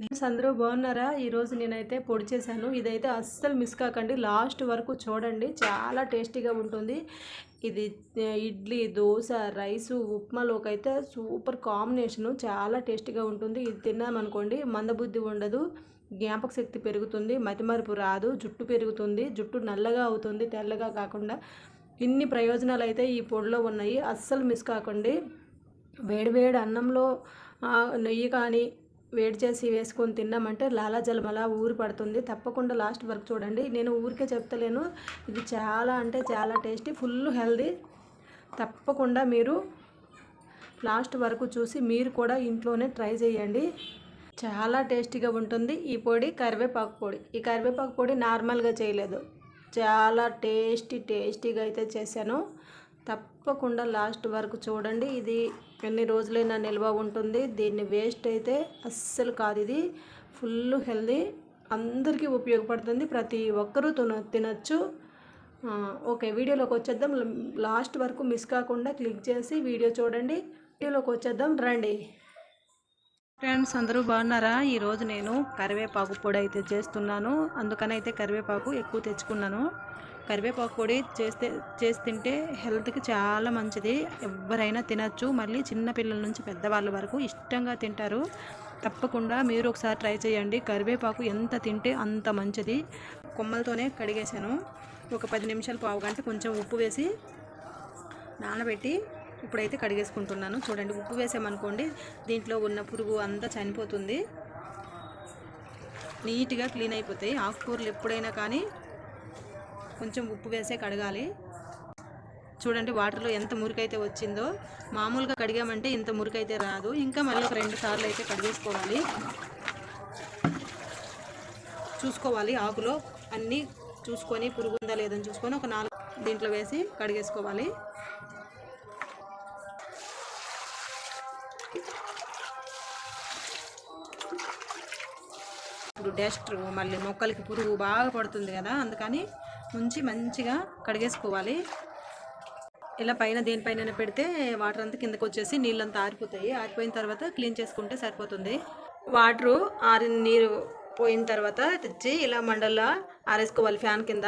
Friends అందరూ బాగున్నారా? ఈరోజు నేనైతే పొడి చేశాను. ఇదైతే అస్సలు మిస్ కాకండి. లాస్ట్ వరకు చూడండి. చాలా టేస్టీగా ఉంటుంది. ఇది ఇడ్లీ దోశ రైసు ఉప్మాలోకి అయితే సూపర్ కాంబినేషను. చాలా టేస్టీగా ఉంటుంది. ఇది తిన్నామనుకోండి మందబుద్ధి ఉండదు. జ్ఞాపక శక్తి పెరుగుతుంది. మతిమరుపు రాదు. జుట్టు పెరుగుతుంది. జుట్టు నల్లగా అవుతుంది. తెల్లగా కాకుండా ఇన్ని ప్రయోజనాలు అయితే ఈ పొడిలో ఉన్నాయి. అస్సలు మిస్ కాకండి. వేడివేడి అన్నంలో నెయ్యి కానీ వేడి చేసి వేసుకొని తిన్నామంటే లాలాజలం అలా ఊరి పడుతుంది. తప్పకుండా లాస్ట్ వరకు చూడండి. నేను ఊరికే చెప్తలేను. ఇది చాలా అంటే చాలా టేస్టీ ఫుల్ హెల్దీ. తప్పకుండా మీరు లాస్ట్ వరకు చూసి మీరు కూడా ఇంట్లోనే ట్రై చేయండి. చాలా టేస్టీగా ఉంటుంది ఈ పొడి కరివేపాకు పొడి. ఈ కరివేపాకు పొడి నార్మల్గా చేయలేదు. చాలా టేస్టీ టేస్టీగా అయితే చేశాను. తప్పకుండా లాస్ట్ వరకు చూడండి. ఇది ఎన్ని రోజులైనా నిల్వ ఉంటుంది. దీన్ని వేస్ట్ అయితే అస్సలు కాదు ఇది. ఫుల్ హెల్దీ అందరికీ ఉపయోగపడుతుంది. ప్రతి ఒక్కరూ తిన తినచ్చు. ఓకే వీడియోలోకి వచ్చేద్దాం. లాస్ట్ వరకు మిస్ కాకుండా క్లిక్ చేసి వీడియో చూడండి. వీడియోలోకి వచ్చేద్దాం. రండి. ఫ్రెండ్స్ అందరూ బాగున్నారా? ఈరోజు నేను కరివేపాకు పొడి అయితే చేస్తున్నాను. అందుకని అయితే కరివేపాకు ఎక్కువ తెచ్చుకున్నాను. కరివేపాకు పొడి చేస్తే చేసి తింటే హెల్త్కి చాలా మంచిది. ఎవరైనా తినచ్చు. మళ్ళీ చిన్నపిల్లల నుంచి పెద్దవాళ్ళ వరకు ఇష్టంగా తింటారు. తప్పకుండా మీరు ఒకసారి ట్రై చేయండి. కరివేపాకు ఎంత తింటే అంత మంచిది. కొమ్మలతోనే కడిగేశాను. ఒక పది నిమిషాలు పావు గంట కొంచెం ఉప్పు వేసి నానబెట్టి ఇప్పుడైతే కడిగేసుకుంటున్నాను. చూడండి ఉప్పు వేసామనుకోండి దీంట్లో ఉన్న పురుగు అంతా చనిపోతుంది. నీట్గా క్లీన్ అయిపోతాయి. ఆకుకూరలు ఎప్పుడైనా కానీ కొంచెం ఉప్పు వేసే కడగాలి. చూడండి వాటర్లో ఎంత మురికైతే వచ్చిందో. మామూలుగా కడిగామంటే ఇంత మురికైతే రాదు. ఇంకా మళ్ళీ ఒక రెండు సార్లు అయితే కడిగేసుకోవాలి. చూసుకోవాలి ఆకులో. అన్నీ చూసుకొని పురుగు ఉందా లేదని చూసుకొని ఒక నాలుగు దీంట్లో వేసి కడిగేసుకోవాలి. ఇప్పుడు డస్ట్ మళ్ళీ మొక్కలకి పురుగు బాగా పడుతుంది కదా అందుకని ఉంచి మంచిగా కడిగేసుకోవాలి. ఇలా పైన దేనిపైన పెడితే వాటర్ అంతా కిందకు వచ్చేసి నీళ్ళంతా ఆరిపోతాయి. ఆరిపోయిన తర్వాత క్లీన్ చేసుకుంటే సరిపోతుంది. వాటరు ఆరిన నీరు పోయిన తర్వాత తెచ్చి ఇలా మండల్లా ఆరేసుకోవాలి ఫ్యాన్ కింద.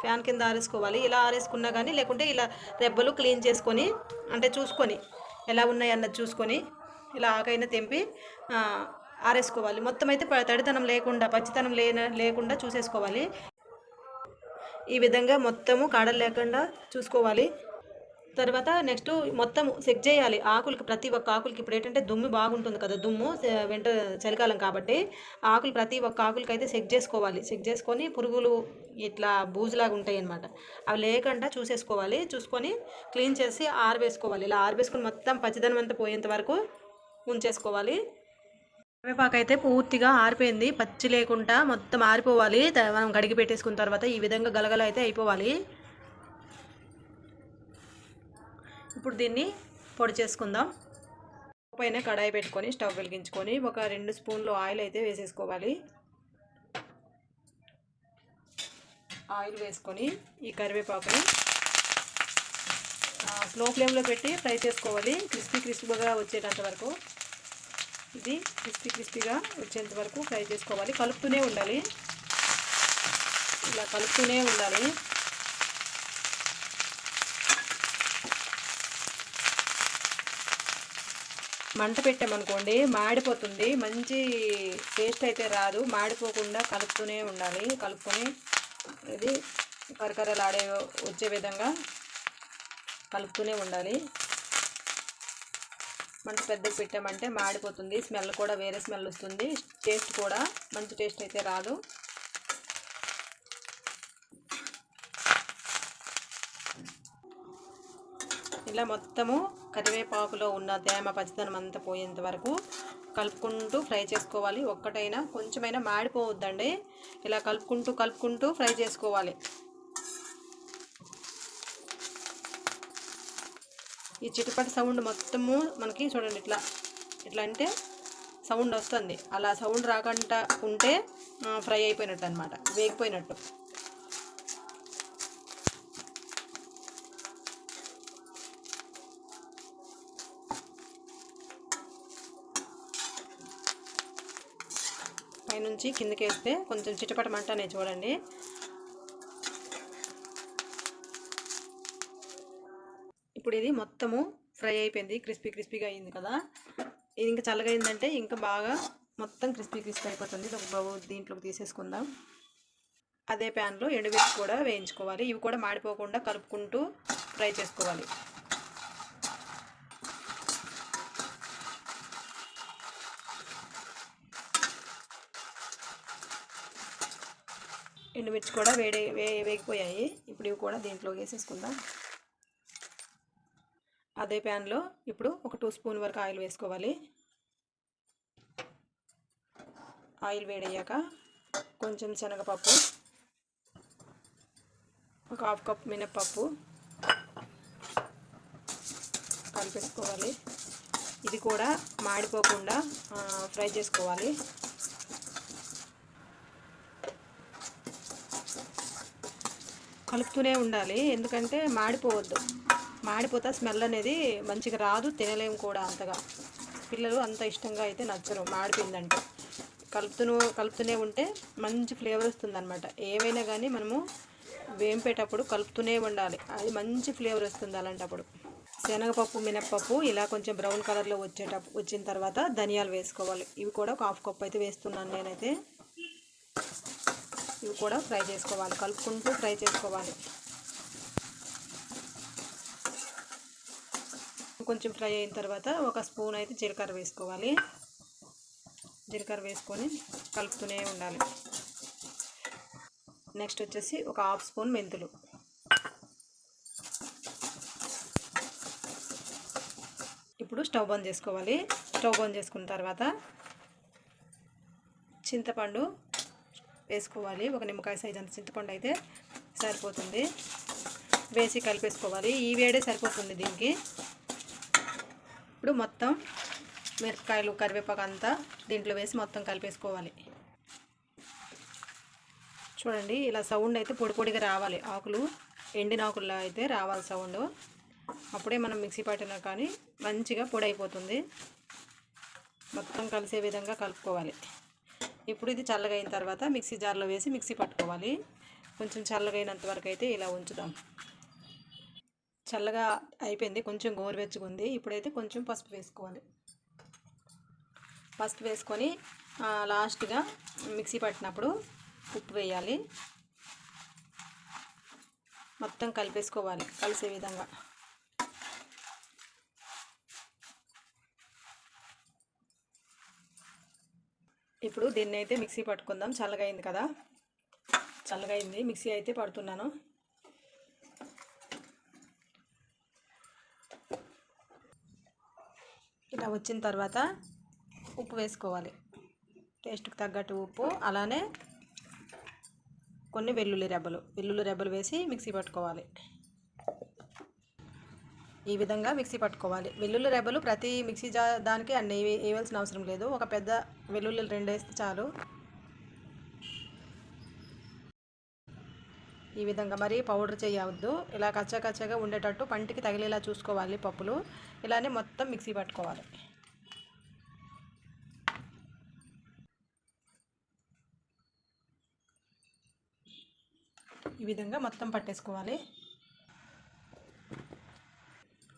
ఫ్యాన్ కింద ఆరేసుకోవాలి. ఇలా ఆరేసుకున్నా కానీ లేకుంటే ఇలా రెబ్బలు క్లీన్ చేసుకొని అంటే చూసుకొని ఎలా ఉన్నాయి అన్నది చూసుకొని ఇలా ఆకైనా తెంపి ఆరేసుకోవాలి. మొత్తం అయితే ప- తడితనం లేకుండా పచ్చితనం లేన లేకుండా చూసేసుకోవాలి. ఈ విధంగా మొత్తము కాడలు లేకుండా చూసుకోవాలి. తర్వాత నెక్స్ట్ మొత్తం సెక్ చేయాలి. ఆకులకి ప్రతి ఒక్క ఆకులకి ఇప్పుడు ఏంటంటే దుమ్ము బాగుంటుంది కదా. దుమ్ము వెంట చలికాలం కాబట్టి ఆకులు ప్రతి ఒక్క ఆకులకి అయితే సెక్ చేసుకోవాలి. సెక్ చేసుకొని పురుగులు ఇట్లా బూజులాగా ఉంటాయి అన్నమాట. అవి లేకుండా చూసేసుకోవాలి. చూసుకొని క్లీన్ చేసి ఆరవేసుకోవాలి ఇలా ఆరవేసుకొని మొత్తం పచ్చిదనం అంతా పోయేంత వరకు ఉంచేసుకోవాలి. కరివేపాకు అయితే పూర్తిగా ఆరిపోయింది. పచ్చి లేకుండా మొత్తం ఆరిపోవాలి. మనం కడిగి పెట్టేసుకున్న తర్వాత ఈ విధంగా గలగల అయితే అయిపోవాలి. ఇప్పుడు దీన్ని పొడి చేసుకుందాం. పైన కడాయి పెట్టుకొని స్టవ్ వెలిగించుకొని ఒక రెండు స్పూన్లు ఆయిల్ అయితే వేసేసుకోవాలి. ఆయిల్ వేసుకొని ఈ కరివేపాకుని స్లో ఫ్లేమ్లో పెట్టి ఫ్రై చేసుకోవాలి. క్రిస్పీ క్రిస్పీగా వచ్చేటంత వరకు. ఇది క్రిస్పీ క్రిస్పీగా వచ్చేంత వరకు ఫ్రై చేసుకోవాలి. కలుపుతూనే ఉండాలి. ఇలా కలుపుతూనే ఉండాలి. మంట పెట్టామనుకోండి మాడిపోతుంది. మంచి టేస్ట్ అయితే రాదు. మాడిపోకుండా కలుపుతూనే ఉండాలి. కలుపుకొని ఇది కరకరలాడే వచ్చే విధంగా కలుపుతూనే ఉండాలి. మంచి పెద్దగా పెట్టామంటే మాడిపోతుంది. స్మెల్ కూడా వేరే స్మెల్ వస్తుంది. టేస్ట్ కూడా మంచి టేస్ట్ అయితే రాదు. ఇలా మొత్తము కరివేపాకులో ఉన్న తేమ పచ్చదనం అంతా పోయేంత వరకు కలుపుకుంటూ ఫ్రై చేసుకోవాలి. ఒక్కటైనా కొంచెమైనా మాడిపోవద్దండి. ఇలా కలుపుకుంటూ కలుపుకుంటూ ఫ్రై చేసుకోవాలి. ఈ చిటిపటి సౌండ్ మొత్తము మనకి చూడండి ఇట్లా. ఇట్లా అంటే సౌండ్ వస్తుంది. అలా సౌండ్ రాకుండా ఉంటే ఫ్రై అయిపోయినట్టు అనమాట వేగిపోయినట్టు. పైనుంచి కిందకి వేస్తే కొంచెం చిటపటమంటనే చూడండి. ఇప్పుడు ఇది మొత్తము ఫ్రై అయిపోయింది క్రిస్పీ క్రిస్పీగా అయింది కదా. ఇది ఇంకా చల్లగా అయిందంటే ఇంకా బాగా మొత్తం క్రిస్పీ క్రిస్పీ అయిపోతుంది. ఒక బాబు దీంట్లోకి తీసేసుకుందాం. అదే ప్యాన్లో ఎండుమిర్చి కూడా వేయించుకోవాలి. ఇవి కూడా మాడిపోకుండా కలుపుకుంటూ ఫ్రై చేసుకోవాలి. ఎండుమిర్చి కూడా వేడి వే వేగిపోయాయి. ఇప్పుడు ఇవి కూడా దీంట్లో వేసేసుకుందాం. అదే ప్యాన్లో ఇప్పుడు ఒక టూ స్పూన్ వరకు ఆయిల్ వేసుకోవాలి. ఆయిల్ వేడయ్యాక కొంచెం శనగపప్పు ఒక హాఫ్ కప్ మినప్పప్పు కలిపేసుకోవాలి. ఇది కూడా మాడిపోకుండా ఫ్రై చేసుకోవాలి. కలుపుతూనే ఉండాలి ఎందుకంటే మాడిపోవద్దు. మాడిపోతే స్మెల్ అనేది మంచిగా రాదు తినలేము కూడా అంతగా. పిల్లలు అంత ఇష్టంగా అయితే నచ్చరు మాడిపోయిందంటే. కలుపుతూ కలుపుతూనే ఉంటే మంచి ఫ్లేవర్ వస్తుంది అనమాట ఏవైనా కానీ మనము వేంపేటప్పుడు కలుపుతూనే ఉండాలి. అది మంచి ఫ్లేవర్ వస్తుంది అలాంటప్పుడు. శనగపప్పు మినప్పప్పు ఇలా కొంచెం బ్రౌన్ కలర్లో వచ్చేటప్పుడు వచ్చిన తర్వాత ధనియాలు వేసుకోవాలి. ఇవి కూడా ఒక హాఫ్ కప్ అయితే వేస్తున్నాను నేనైతే. ఇవి కూడా ఫ్రై చేసుకోవాలి. కలుపుకుంటూ ఫ్రై చేసుకోవాలి. కొంచెం ఫ్రై అయిన తర్వాత ఒక స్పూన్ అయితే జీలకర్ర వేసుకోవాలి. జీలకర్ర వేసుకొని కలుపుతూనే ఉండాలి. నెక్స్ట్ వచ్చేసి ఒక హాఫ్ స్పూన్ మెంతులు. ఇప్పుడు స్టవ్ బంద్ చేసుకోవాలి. స్టవ్ బంద్ చేసుకున్న తర్వాత చింతపండు వేసుకోవాలి. ఒక నిమ్మకాయ సైజ్ అంత చింతపండు అయితే సరిపోతుంది. వేసి కలిపేసుకోవాలి. ఈ వేడే సరిపోతుంది దీనికి. ఇప్పుడు మొత్తం మిరపకాయలు కరివేపాకు అంతా దీంట్లో వేసి మొత్తం కలిపేసుకోవాలి. చూడండి ఇలా సౌండ్ అయితే పొడి పొడిగా రావాలి. ఆకులు ఎండిన ఆకుల్లో అయితే రావాలి సౌండ్. అప్పుడే మనం మిక్సీ పట్టినా కానీ మంచిగా పొడి అయిపోతుంది. మొత్తం కలిసే విధంగా కలుపుకోవాలి. ఇప్పుడు ఇది చల్లగా అయిన తర్వాత మిక్సీ జార్లో వేసి మిక్సీ పట్టుకోవాలి. కొంచెం చల్లగా వరకు అయితే ఇలా ఉంచుదాం. చల్లగా అయిపోయింది. కొంచెం గోరువెచ్చగా ఉంది ఇప్పుడైతే కొంచెం పసుపు వేసుకోవాలి. పసుపు వేసుకొని లాస్ట్గా మిక్సీ పట్టినప్పుడు ఉప్పు వేయాలి. మొత్తం కలిపేసుకోవాలి. కలిసే విధంగా. ఇప్పుడు దీన్ని అయితే మిక్సీ పట్టుకుందాం. చల్లగా అయింది కదా? చల్లగా అయింది మిక్సీ అయితే పడుతున్నాను. ఇలా వచ్చిన తర్వాత ఉప్పు వేసుకోవాలి. టేస్ట్కి తగ్గట్టు ఉప్పు అలానే కొన్ని వెల్లుల్లి రెబ్బలు. వెల్లుల్లి రెబ్బలు వేసి మిక్సీ పట్టుకోవాలి. ఈ విధంగా మిక్సీ పట్టుకోవాలి. వెల్లుల్లి రెబ్బలు ప్రతి మిక్సీ జా దానికి అన్ని వేయవలసిన అవసరం లేదు. ఒక పెద్ద వెల్లుల్లి రెండు వేస్తే చాలు. ఈ విధంగా మరి పౌడర్ చేయవద్దు. ఇలా కచ్చకచ్చగా ఉండేటట్టు పంటికి తగిలేలా చూసుకోవాలి పప్పులు. ఇలానే మొత్తం మిక్సీ పట్టుకోవాలి. ఈ విధంగా మొత్తం పట్టేసుకోవాలి.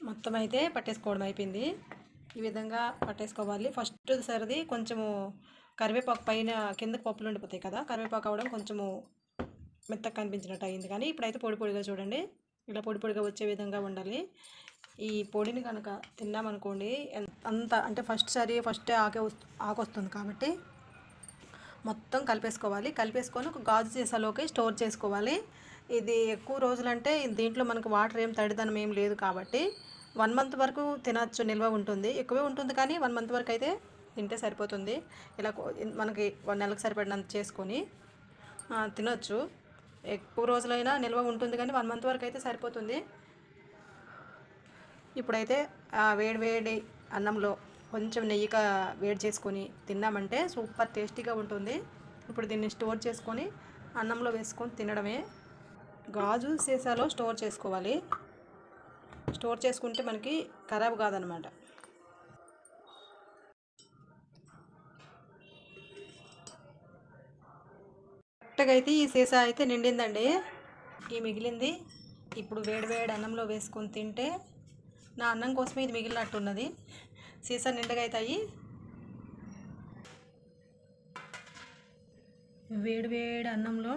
మొత్తం అయితే పట్టేసుకోవడం అయిపోయింది. ఈ విధంగా పట్టేసుకోవాలి. ఫస్ట్ సరిది కొంచెము కరివేపాకు పైన కిందకి పప్పులు ఉండిపోతాయి కదా కరివేపాకు అవడం కొంచెము మెత్తగా కనిపించినట్టు అయింది. కానీ ఇప్పుడైతే పొడి పొడిగా చూడండి. ఇలా పొడి పొడిగా వచ్చే విధంగా ఉండాలి. ఈ పొడిని కనుక తిన్నామనుకోండి అంత అంటే ఫస్ట్ సరి ఫస్ట్ ఆకే వస్తు ఆకు వస్తుంది కాబట్టి మొత్తం కలిపేసుకోవాలి. కలిపేసుకొని ఒక గాజు సీసాలోకి స్టోర్ చేసుకోవాలి. ఇది ఎక్కువ రోజులంటే దీంట్లో మనకు వాటర్ ఏం తడిదనం ఏం లేదు కాబట్టి వన్ మంత్ వరకు తినచ్చు నిల్వ ఉంటుంది. ఎక్కువే ఉంటుంది కానీ వన్ మంత్ వరకు అయితే తింటే సరిపోతుంది. ఇలా మనకి వన్ నెలకు సరిపడినంత చేసుకొని తినొచ్చు. ఎక్కువ రోజులైనా నిల్వ ఉంటుంది కానీ వన్ మంత్ వరకు అయితే సరిపోతుంది. ఇప్పుడైతే ఆ వేడి వేడి అన్నంలో కొంచెం నెయ్యిగా వేడి చేసుకొని తిన్నామంటే సూపర్ టేస్టీగా ఉంటుంది. ఇప్పుడు దీన్ని స్టోర్ చేసుకొని అన్నంలో వేసుకొని తినడమే. గాజు సీసాలో స్టోర్ చేసుకోవాలి. స్టోర్ చేసుకుంటే మనకి ఖరాబ్ కాదనమాట. కరెక్ట్గా అయితే ఈ సీసా అయితే నిండిందండి. ఈ మిగిలింది ఇప్పుడు వేడి వేడి అన్నంలో వేసుకొని తింటే నా అన్నం కోసమే ఇది మిగిలినట్టున్నది. సీసా నిండగా అవుతాయి. వేడి వేడి అన్నంలో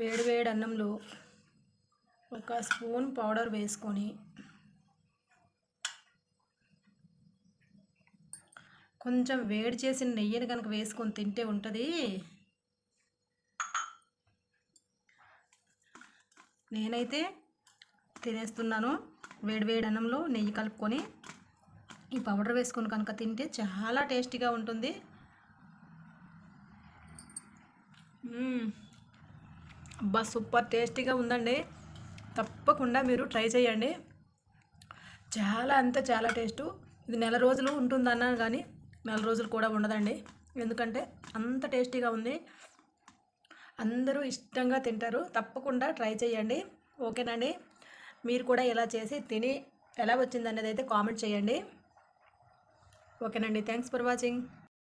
వేడి వేడి అన్నంలో ఒక స్పూన్ పౌడర్ వేసుకొని కొంచెం వేడి చేసిన నెయ్యిని కనుక వేసుకొని తింటే ఉంటుంది. నేనైతే తినేస్తున్నాను వేడి వేడి అన్నంలో నెయ్యి కలుపుకొని. ఈ పౌడర్ వేసుకొని కనుక తింటే చాలా టేస్టీగా ఉంటుంది. అబ్బా సూపర్ టేస్టీగా ఉందండి. తప్పకుండా మీరు ట్రై చేయండి. చాలా అంతా చాలా టేస్టు. ఇది నెల రోజులు ఉంటుందన్నాను కానీ నెల రోజులు కూడా ఉండదండి. ఎందుకంటే అంత టేస్టీగా ఉంది. అందరూ ఇష్టంగా తింటారు. తప్పకుండా ట్రై చేయండి. ఓకేనండి? మీరు కూడా ఇలా చేసి తిని ఎలా వచ్చిందనేది అయితే కామెంట్ చేయండి. ఓకేనండి. Thanks for watching.